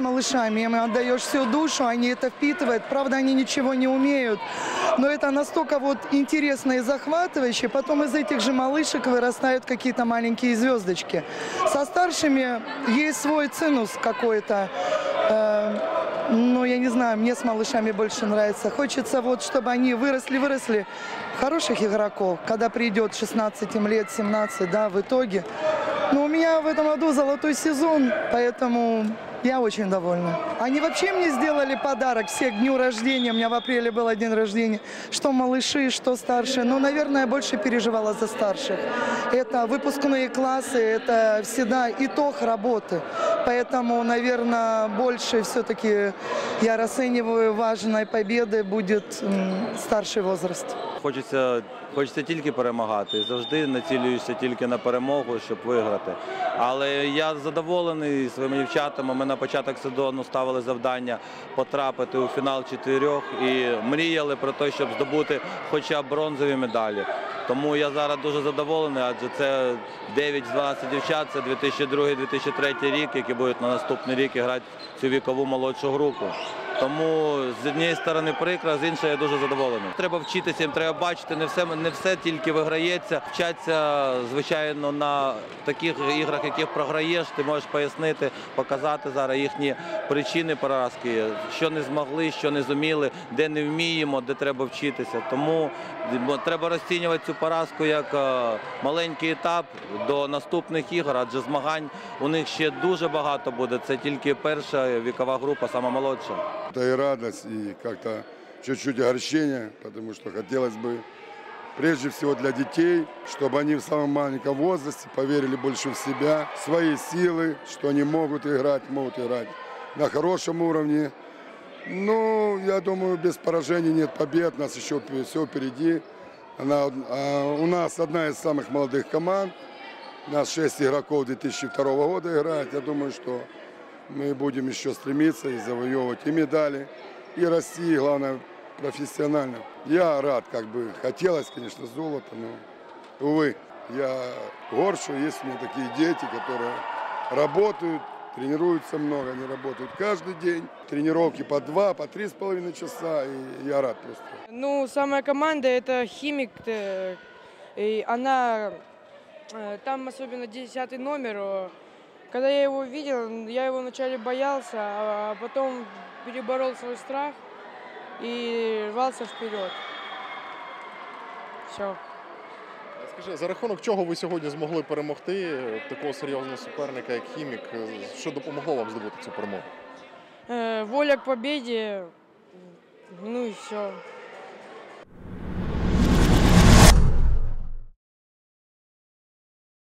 малышами, им отдаешь всю душу, они это впитывают. Правда, они ничего не умеют, но это настолько вот интересно и захватывающе. Потом из этих же малышек вырастают какие-то маленькие звездочки. Со старшими есть свой цинус какой-то. Э, Ну, я не знаю, мне с малышами больше нравится. Хочется вот, чтобы они выросли-выросли хороших игроков, когда придет 16 им лет, 17, да, в итоге. Но у меня в этом году золотой сезон, поэтому я очень довольна. Они вообще мне сделали подарок все к дню рождения. У меня в апреле был день рождения. Что малыши, что старшие. Но, наверное, я больше переживала за старших. Это выпускные классы, это всегда итог работы. Поэтому, наверное, больше все-таки я расцениваю важной победой будет старший возраст. Хочеться, хочеться тільки перемагати. Завжди націлююся тільки на перемогу, щоб виграти. Але я задоволений своїми дівчатами. Ми на початок сезону ставили завдання потрапити у фінал чотирьох і мріяли про те, щоб здобути хоча б бронзові медалі. Тому я зараз дуже задоволений, адже це 9 з 12 дівчат, це 2002-2003 рік, які будуть на наступний рік грати цю вікову молодшу групу. Тому з однієї сторони прикро, з іншої я дуже задоволений. Треба вчитися, їм треба бачити, не все, не все тільки виграється. Вчаться, звичайно, на таких іграх, яких програєш, ти можеш пояснити, показати зараз їхні причини поразки, що не змогли, що не зуміли, де не вміємо, де треба вчитися. Тому треба розцінювати цю поразку як е, маленький етап до наступних ігор, адже змагань у них ще дуже багато буде. Це тільки перша вікова група, сама молодша. Это и радость, и как-то чуть-чуть огорчение, потому что хотелось бы прежде всего для детей, чтобы они в самом маленьком возрасте поверили больше в себя, в свои силы, что они могут играть, могут играть на хорошем уровне. Ну, я думаю, без поражений нет побед, нас еще все впереди. Она, а, у нас одна из самых молодых команд. У нас 6 игроков 2002 года играет. Я думаю, что мы будем еще стремиться и завоевывать и медали, и расти, и главное, профессионально. Я рад, как бы, хотелось, конечно, золото, но, увы, я горд, что есть у меня такие дети, которые работают, тренируются много, они работают каждый день, тренировки по два, по три с половиной часа, и я рад просто. Ну, самая команда это химик. э, И она, э, там особенно 10 номер. Когда я его видел, я его вначале боялся, а потом переборол свой страх и рвался вперед. Все. Скажи, за рахунок чого ви сьогодні змогли перемогти е, такого серйозного суперника, як хімік? Е, Що допомогло вам здобути цю перемогу? Воля к победе, ну и все.